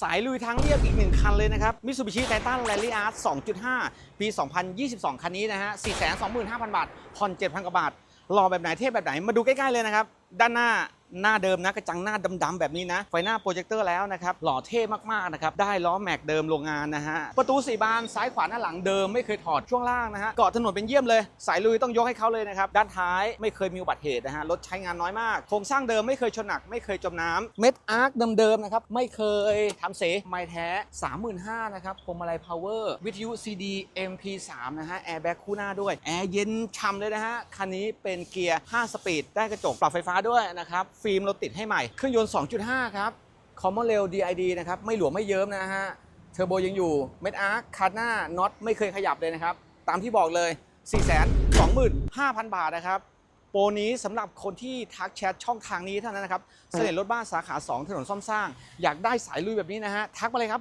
สายลุยทางเรียบอีกหนึ่งคันเลยนะครับ Mitsubishi Titan Rally Art 2.5 ปี 2022 คันนี้นะฮะ 425,000 บาท ผ่อน 7,000 กว่าบาท รอแบบไหนเทพแบบไหน มาดูใกล้ ๆ เลยนะครับ ด้านหน้า หน้าเดิมนะกระจังหน้าดำๆแบบนี้นะ ไฟหน้าโปรเจคเตอร์แล้วนะครับหล่อเท่มากๆนะครับได้ล้อแม็กเดิมโรงงานนะฮะประตูสี่บานซ้ายขวาหน้าหลังเดิมไม่เคยถอดช่วงล่างนะฮะเกาะถนนเป็นเยี่ยมเลย สายลุยต้องยกให้เขาเลยนะครับด้านท้ายไม่เคยมีอุบัติเหตุนะฮะรถใช้งานน้อยมากโครงสร้างเดิมไม่เคยชนหนัก ไม่เคยจมน้ำเม็ดอาร์คเดิมๆนะครับไม่เคยทำเสไม่แท้ 35,000นะครับพวงมาลัยพาวเวอร์วิทยุ CD MP3 นะฮะแอร์แบ็กคู่หน้าด้วยแอร์เย็นช่ำเลยนะฮะคันนี้เป็นเกียร์ 5 สปีดได้กระจกปรับไฟฟ้าด้วยนะครับฟิล์มเราติดให้ใหม่ เครื่องยนต์ 2.5 ครับคอมมอนเรล DID นะครับ ไม่หลวมไม่เยิ้มนะฮะ เทอร์โบยังอยู่ เมดอาร์คคันหน้าน็อตไม่เคยขยับเลยนะครับ ตามที่บอกเลย 425,000 บาทนะครับ โปรนี้สำหรับคนที่ทักแชทช่องทางนี้เท่านั้นนะครับ เสน่ห์รถบ้านสาขา 2 ถนนซ่อมสร้าง อยากได้สายลุยแบบนี้นะฮะ ทักมาเลยครับ